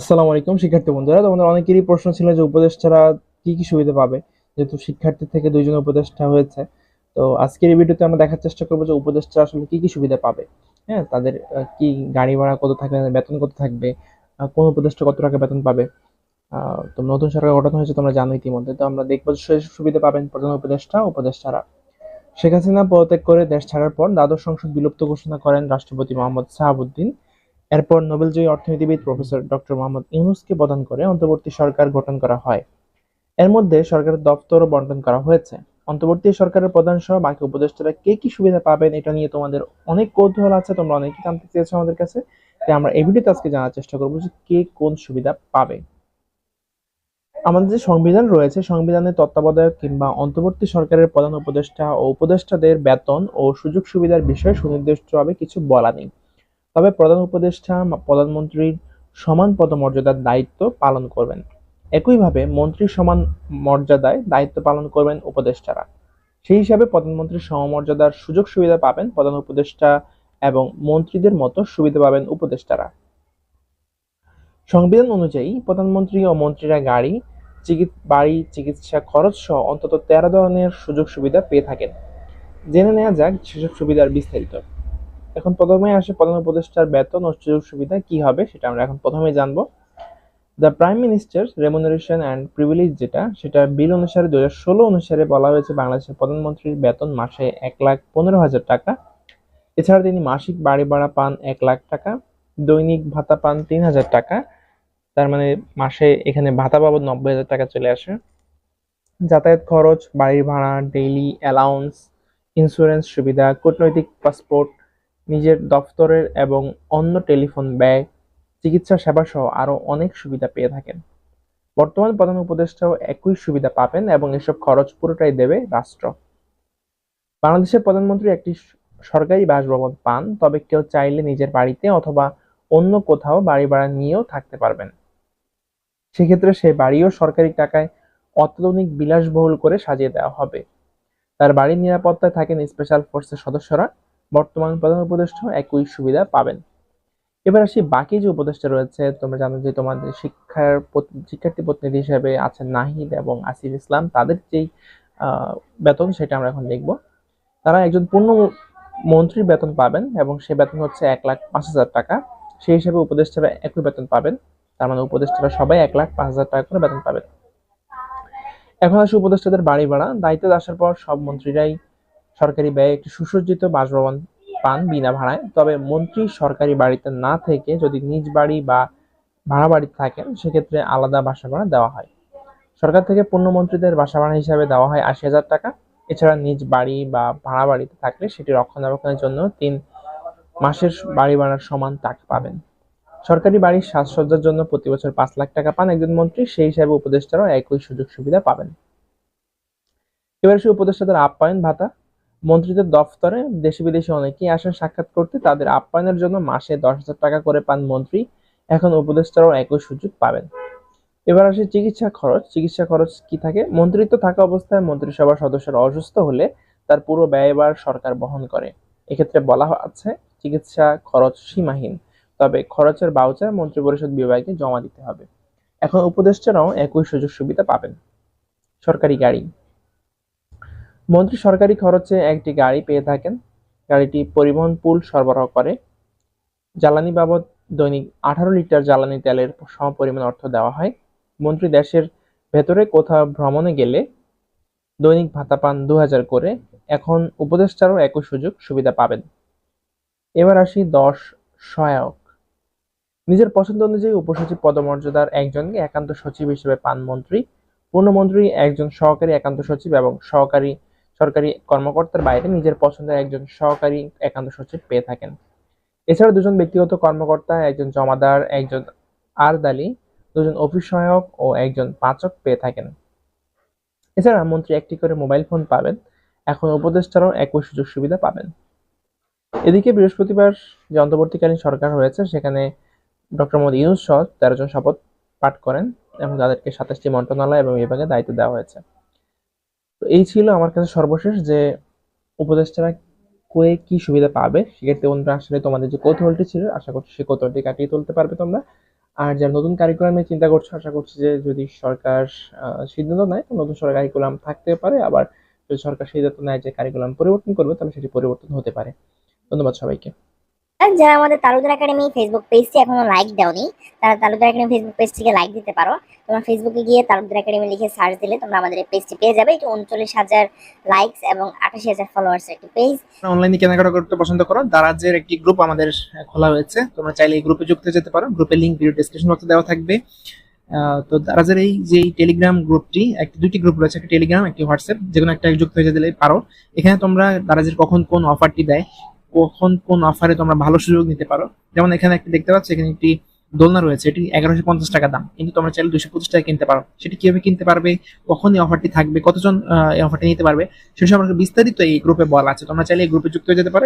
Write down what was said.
আসসালামু আলাইকুম, শিক্ষার্থী বন্ধুরা। তোমাদের অনেকেরই প্রশ্ন ছিল যে উপদেষ্টারা কি কি সুবিধা পাবে, যেহেতু শিক্ষার্থী থেকে দুইজন উপদেষ্টা হয়েছে। তো আজকের এই ভিডিওতে আমরা দেখার চেষ্টা করব যে উপদেষ্টা আসলে কি কি সুবিধা পাবে। হ্যাঁ তাদের কি গাড়ি ভাড়া কত থাকবে বেতন কত থাকবে কোন উপদেষ্টা কত টাকা বেতন পাবে। তো নতুন সরকার গঠন হয়েছে, তোমরা জানো ইতিমধ্যে। তো আমরা দেখব সুবিধা পাবেন প্রধান উপদেষ্টা, উপদেষ্টারা। শেখ হাসিনা পদত্যাগ করে দেশ ছাড়ার পর দ্বাদশ সংসদ বিলুপ্ত ঘোষণা করেন রাষ্ট্রপতি মোহাম্মদ শাহাবুদ্দিন। এরপর নোবেলজয়ী অর্থনীতিবিদ প্রফেসর ডক্টর মোহাম্মদ ইউনুসকে প্রদান করে অন্তর্বর্তী সরকার গঠন করা হয়। এর মধ্যে সরকারের দপ্তরও বন্টন করা হয়েছে। অন্তর্বর্তী সরকারের প্রধান সহ বাকি উপদেষ্টারা কে কি সুবিধা পাবেন এটা নিয়ে তোমাদের অনেক কৌতূহল আছে, তোমরা অনেকেই জানতে চেয়েছো আমাদের কাছে। তাই আমরা এই ভিডিওতে আজকে জানার চেষ্টা করব যে কে কোন সুবিধা পাবে। আমাদের যে সংবিধান রয়েছে, সংবিধানের তত্ত্বাবধায়ক কিংবা অন্তর্বর্তী সরকারের প্রধান উপদেষ্টা ও উপদেষ্টাদের বেতন ও সুযোগ সুবিধার বিষয়ে সুনির্দিষ্টভাবে কিছু বলা নেই। তবে প্রধান উপদেষ্টা, প্রধানমন্ত্রীর সমান পদমর্যাদার দায়িত্ব পালন করবেন। একইভাবে মন্ত্রীর সমান মর্যাদায় দায়িত্ব পালন করবেন উপদেষ্টারা। সেই হিসাবে প্রধানমন্ত্রীর সমমর্যাদার সুযোগ সুবিধা পাবেন প্রধান উপদেষ্টা এবং মন্ত্রীদের মতো সুবিধা পাবেন উপদেষ্টারা। সংবিধান অনুযায়ী প্রধানমন্ত্রী ও মন্ত্রীরা গাড়ি বাড়ি, চিকিৎসা খরচ সহ অন্তত তেরো ধরনের সুযোগ সুবিধা পেয়ে থাকেন। জেনে নেওয়া যাক সেসব সুবিধার বিস্তারিত। এখন প্রথমে আসে প্রধান উপদেষ্টার বেতন ও সুযোগ সুবিধা কি হবে সেটা আমরা এখন প্রথমে জানব। The prime minister remuneration and privilege যেটা, সেটা বিল অনুসারে দু হাজার ষোলো অনুসারে বলা হয়েছে বাংলাদেশের প্রধানমন্ত্রীর বেতন মাসে এক লাখ পনেরো হাজার টাকা। এছাড়া তিনি মাসিক বাড়ি ভাড়া পান এক লাখ টাকা, দৈনিক ভাতা পান তিন হাজার টাকা। তার মানে মাসে এখানে ভাতা বাবদ নব্বই হাজার টাকা চলে আসে। যাতায়াত খরচ বাড়ির ভাড়া ডেইলি অ্যালাউন্স ইন্স্যুরেন্স সুবিধা, কূটনৈতিক পাসপোর্ট নিজের দফতরের এবং অন্য টেলিফোন ব্যয়, চিকিৎসা সেবা সহ আরও অনেক সুবিধা পেয়ে থাকেন। বর্তমান প্রধান উপদেষ্টাও একই সুবিধা পাবেন এবং এসব খরচ পুরোটাই দেবে রাষ্ট্র। বাংলাদেশের প্রধানমন্ত্রী একটি সরকারি বাসভবন পান, তবে কেউ চাইলে নিজের বাড়িতে অথবা অন্য কোথাও বাড়ি ভাড়া নিয়েও থাকতে পারবেন। সেক্ষেত্রে সেই বাড়িও সরকারি টাকায় অত্যাধুনিক বিলাসবহুল করে সাজিয়ে দেওয়া হবে। তার বাড়ির নিরাপত্তায় থাকেন স্পেশাল ফোর্সের সদস্যরা। বর্তমান প্রধান উপদেষ্টা একই সুবিধা পাবেন। এবার আসি বাকি যে উপদেষ্টা রয়েছে, তোমরা জানো যে তোমাদের শিক্ষার শিক্ষার্থী প্রতিনিধি হিসেবে আছেন নাহিদ এবং আসিফ ইসলাম। তাদের যেই বেতন সেটা আমরা এখন দেখব। তারা একজন পূর্ণ মন্ত্রীর বেতন পাবেন এবং সে বেতন হচ্ছে এক লাখ পাঁচ হাজার টাকা। সেই হিসেবে উপদেষ্টারা একই বেতন পাবেন। তার মানে উপদেষ্টারা সবাই এক লাখ পাঁচ হাজার টাকা করে বেতন পাবেন। এখন আসে উপদেষ্টাদের বাড়ি ভাড়া। দায়িত্বে আসার পর সব মন্ত্রীরাই সরকারি ব্যয়ে একটি সুসজ্জিত বাসভবন পান বিনা ভাড়ায়। তবে মন্ত্রী সরকারি বাড়িতে না থেকে যদি নিজ বাড়ি বা ভাড়া বাড়িতে থাকেন, সেক্ষেত্রে আলাদা বাসা ভাড়া দেওয়া হয়। সরকার থেকে পূর্ণমন্ত্রীদের বাসা ভাড়া হিসাবে দেওয়া হয় আশি হাজার টাকা। এছাড়া নিজ বাড়ি বা ভাড়া বাড়িতে থাকলে সেটি রক্ষণাবেক্ষণের জন্য তিন মাসের বাড়ি ভাড়ার সমান টাকা পাবেন। সরকারি বাড়ির সাজসজ্জার জন্য প্রতি বছর পাঁচ লাখ টাকা পান একজন মন্ত্রী। সেই হিসাবে উপদেষ্টারাও একই সুযোগ সুবিধা পাবেন। এবার সে উপদেষ্টাদের আপ্যায়ন ভাতা। মন্ত্রীদের দফতরে দেশি বিদেশি অনেকেই আসেন সাক্ষাৎ করতে। তাদের আপ্যায়নের জন্য মাসে দশ হাজার টাকা করে পান মন্ত্রী। এখন উপদেষ্টারাও একই সুযোগ পাবেন। এবার আসে চিকিৎসা খরচ। চিকিৎসা খরচ কি থাকে? মন্ত্রিত্ব থাকা অবস্থায় মন্ত্রিসভার সদস্যরা অসুস্থ হলে তার পুরো ব্যয়বার সরকার বহন করে। এক্ষেত্রে বলা আছে, চিকিৎসা খরচ সীমাহীন, তবে খরচের বাউচার মন্ত্রিপরিষদ বিভাগে জমা দিতে হবে। এখন উপদেষ্টারাও একই সুযোগ সুবিধা পাবেন। সরকারি গাড়ি। মন্ত্রী সরকারি খরচে একটি গাড়ি পেয়ে থাকেন। গাড়িটি পরিবহন পুল সরবরাহ করে। জ্বালানি বাবদ দৈনিক আঠারো লিটার জ্বালানি তেলের সমপরিমাণ অর্থ দেওয়া হয়। মন্ত্রী দেশের ভেতরে কোথাও ভ্রমণে গেলে দৈনিক ভাতা পান দু হাজার করে। এখন উপদেষ্টারও একই সুযোগ সুবিধা পাবেন। এবার আসি দশ সহায়ক। নিজের পছন্দ অনুযায়ী উপসচিব পদমর্যাদার একজনকে একান্ত সচিব হিসেবে পান মন্ত্রী। পূর্ণমন্ত্রী একজন সহকারী একান্ত সচিব এবং সহকারী সরকারি কর্মকর্তার বাইরে নিজের পছন্দের একজন সহকারী একান্ত সচিব পেয়ে থাকেন। এছাড়া দুজন ব্যক্তিগত কর্মকর্তা, একজন জমাদার, একজন আরদালি, দুজন অফিস সহায়ক ও একজন পাচক পেয়ে থাকেন। এছাড়া মন্ত্রী একটি করে মোবাইল ফোন পাবেন। এখন উপদেষ্টারাও একই সুযোগ সুবিধা পাবেন। এদিকে বৃহস্পতিবার যে অন্তর্বর্তীকালীন সরকার হয়েছে, সেখানে ডক্টর মোহাম্মদ ইউনুস সহ তেরো জন শপথ পাঠ করেন এবং তাদেরকে সাতাশটি মন্ত্রণালয় এবং বিভাগে দায়িত্ব দেওয়া হয়েছে। তো এই ছিল আমার কাছে সর্বশেষ যে উপদেষ্টারা কয়ে কি সুবিধা পাবে। সেক্ষেত্রে বন্ধুরা, আসলে তোমাদের যে কৌতূহলটি ছিল, আশা করছি সেই কৌতূহলটি কাটিয়ে তুলতে পারবে তোমরা। আর যারা নতুন কারিকুলামে চিন্তা করছ, আশা করছি যে যদি সরকার সিদ্ধান্ত নেয়, তো নতুন সরকার কারিকুলাম থাকতে পারে। আবার যদি সরকার সিদ্ধান্ত নেয় যে কারিকুলাম পরিবর্তন করবে, তাহলে সেটি পরিবর্তন হতে পারে। ধন্যবাদ সবাইকে। যারা আমাদের তালুদার একাডেমি ফেসবুক পেজটি এখনও লাইক দাওনি, তারা তালুদার একাডেমি ফেসবুক পেজটিকে লাইক দিতে পারো। তোমরা ফেসবুকে গিয়ে তালুদার একাডেমি লিখে সার্চ দিলে তোমরা আমাদের এই পেজটি পেয়ে যাবে। এটি উনচল্লিশ হাজার লাইকস এবং আঠাশি হাজার ফলোয়ার্স একটি পেজ অনলাইনে কেনাকাটা করতে পছন্দ করো। দারাজের একটি গ্রুপ আমাদের খোলা হয়েছে তোমরা চাইলে এই গ্রুপে যুক্ত যেতে পারো। গ্রুপের লিঙ্ক ভিডিও ডিসক্রিপশন বক্সে দেওয়া থাকবে। তো দারাজের এই যে টেলিগ্রাম গ্রুপটি একটি, দুটি গ্রুপ রয়েছে। একটি টেলিগ্রাম একটি হোয়াটসঅ্যাপ যে কোনো একটা যুক্ত হয়ে যেতে পারো। এখানে তোমরা দারাজের কখন কোন অফারটি দেয় কখন কোন অফারে তোমরা ভালো সুযোগ নিতে পারো। যেমন এখানে একটি দেখতে পাচ্ছ, এখানে একটি দোলনা রয়েছে, এটি এগারোশো পঞ্চাশ টাকা দাম। কিন্তু তোমরা চাইলে দুশো পঁচিশ টাকা কিনতে পারো। সেটি কীভাবে কিনতে পারবে, কখন এই অফারটি থাকবে, কতজন এই অফারটি নিতে পারবে সে সম্পর্কে বিস্তারিত এই গ্রুপে বলা আছে। তোমরা চাইলে এই গ্রুপে যুক্ত হয়ে যেতে পারো।